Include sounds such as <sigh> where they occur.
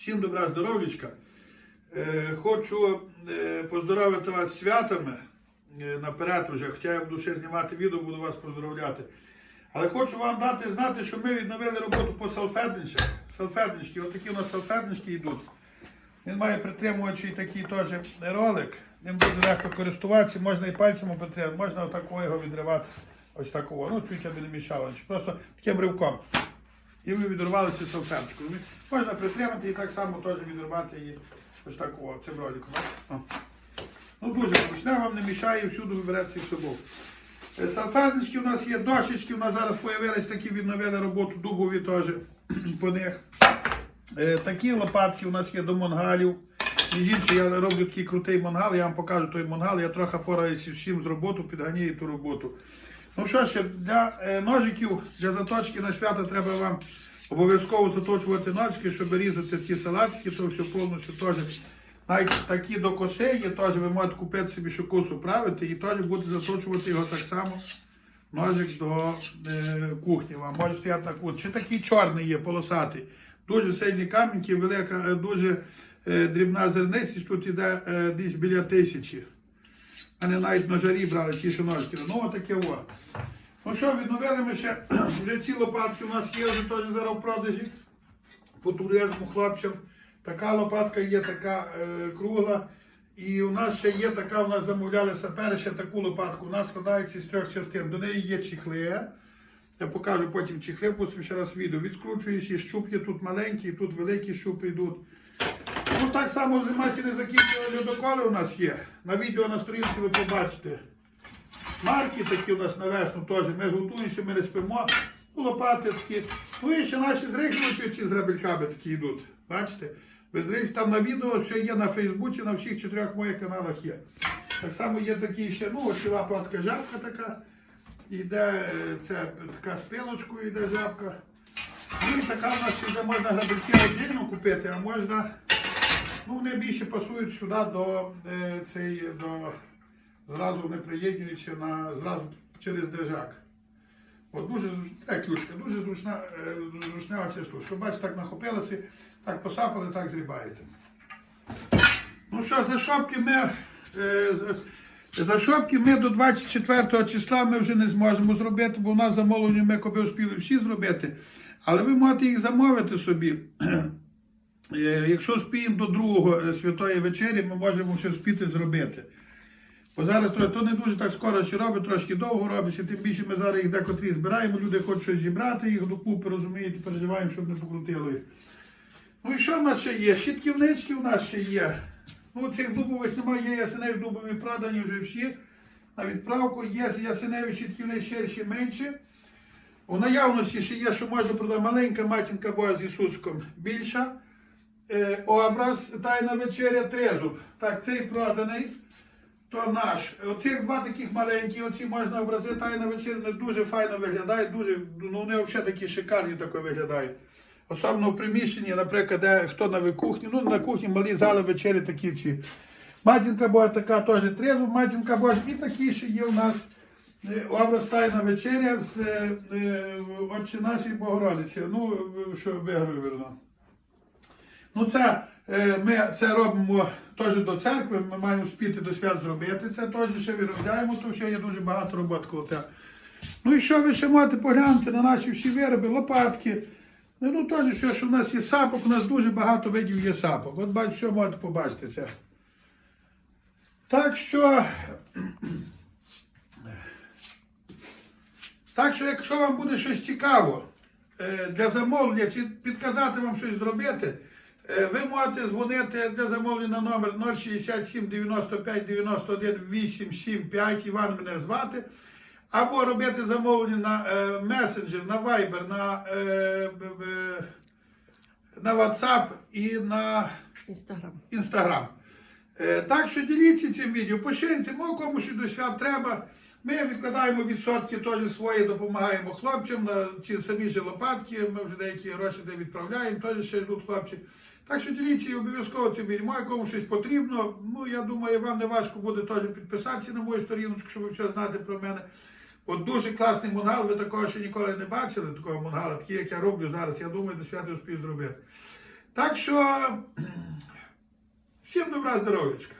Всім добра здоров'ячка. Е, Хочу е, поздоровити вас святами е, наперед уже, хоча я буду ще знімати відео, буду вас поздоровляти. Але хочу вам дати знати, що ми відновили роботу по салфетничках. Салфетнички, отакі у нас салфетнички йдуть. Він має притримуючий такий теж ролик. Ним дуже легко користуватися, можна і пальцями притримати, можна отакого його відривати. Ось такого. Ну, чуть аби не мішало. Просто таким ривком. І ви відривалися салфеточку. Можна притримати і так само теж відривати її ось такого цим роликом. Ну дуже зручне, вам не мішає, всюди ви берете з собою. Е, Салфеточки у нас є, дощечки у нас зараз з'явились такі, відновили роботу дубові теж <clears throat> по них. Е, Такі лопатки у нас є до мангалів. Між іншим, я роблю такий крутий мангал, я вам покажу той мангал, я трохи пораюся всім з роботу, підганяю ту роботу. Ну що ще, для е, ножиків, для заточки на свята треба вам обов'язково заточувати ножики, щоб різати ті салатики, то все повністю теж. Навіть такі до коси є, теж ви можете купити собі що косу правити і теж будете заточувати його так само. Ножик до е, кухні вам може стояти на кухні. Чи такий чорний є, полосатий. Дуже сильні каміньки, велика, е, дуже е, дрібна зерниця, тут іде е, десь біля тисячі. А не навіть на жарі брали ті що ножки. Ну отаке о. Ну що, відновили ми ще <clears throat> вже ці лопатки у нас є вже теж зараз в продажі по туризму хлопцям. Така лопатка є, така е, кругла. І у нас ще є така, у нас замовляли сапери, ще таку лопатку. У нас складається з трьох частин. До неї є чехли. Я покажу потім чехли, пустимо ще раз відео. Відскручуюся, щуп є тут маленькі, тут великі щупи йдуть. Ну так само зима не закінчили льодоколи у нас є. На відео на сторінці ви побачите. Марки такі у нас на весну теж. Ми готуємося, ми не спимо. Ну, Лопати такі. Ну і ще наші зрихлювачі з грабельками такі йдуть. Бачите? Різниці, там на відео все є на Фейсбуці, на всіх чотирьох моїх каналах є. Так само є такі ще, ну, ось ціла платка жабка така. Іде це така з пилочкою йде жабка. Ну і така в нас ще можна грабельки віддільно купити, а можна. Ну, вони більше пасують сюди до е, цей, до зразу не приєднуються на зразу через держак. От дуже зручна така ключка, дуже зручна, е, зручна оця штучка. Бачите, так нахопилися, так посапали, так зрібаєте. Ну що, за шопки ми. е, За шопки ми до 24 числа ми вже не зможемо зробити, бо у нас замовлення ми коби успіли всі зробити. Але ви можете їх замовити собі. Е, Якщо спіємо до другого е, святої вечері, ми можемо ще спіти зробити. Бо зараз то, не дуже так скоро ще робить, трошки довго робиться, тим більше ми зараз їх декотрі збираємо, люди хочуть щось зібрати їх докупи, розумієте, переживаємо, щоб не покрутило їх. Ну і що в нас ще є? Щитківнички в нас ще є. Ну, цих дубових немає, є ясеневі дубові продані вже всі. На відправку є ясеневі щитківни ширші менші. У наявності ще є, що можна продати маленька матінка Бога з Ісуском більша. Е, образ Тайна вечеря трезуб. Так, цей проданий, то наш. Оці два таких маленькі, оці можна образи Тайна вечеря, дуже файно виглядають, дуже, ну вони взагалі такі шикарні такі виглядають. Особливо в приміщенні, наприклад, де хто на кухні, ну на кухні малі зали вечері такі ці. Матінка Божа така теж трезуб, матінка Божа. І такі ще є у нас е, образ Тайна вечеря з е, е, Отче нашій Богородиці. Ну, що виграю вірно. Ну, це е, ми це робимо теж до церкви. Ми маємо спіти до свят зробити. Це теж ще виробляємо, то ще є дуже багато робот коло те. Ну і що ви ще можете поглянути на наші всі вироби, лопатки. Ну, ну теж все, що в нас є сапок, у нас дуже багато видів є сапок. От бачите, все можете побачити це. Так що. <clears throat> Так що, якщо вам буде щось цікаво е, для замовлення чи підказати вам щось зробити, ви можете дзвонити для замовлення на номер 067 95 91 875, Іван мене звати. Або робити замовлення на е, месенджер, на Viber, на, е, на WhatsApp і на Інстаграм. Інстаграм. Е, Так що діліться цим відео, поширюйте, може комусь до свят треба. Ми відкладаємо відсотки теж свої, допомагаємо хлопцям на ці самі ж лопатки. Ми вже деякі гроші де відправляємо, теж ще ждуть хлопці. Так що діліться і обов'язково цим відео. Може щось потрібно. Ну, я думаю, вам не важко буде теж підписатися на мою сторіночку, щоб все знати про мене. От дуже класний мангал, ви такого ще ніколи не бачили, такого мангала, такий, як я роблю зараз. Я думаю, до свята успію зробити. Так що <clears throat> всім добра здоров'ячка.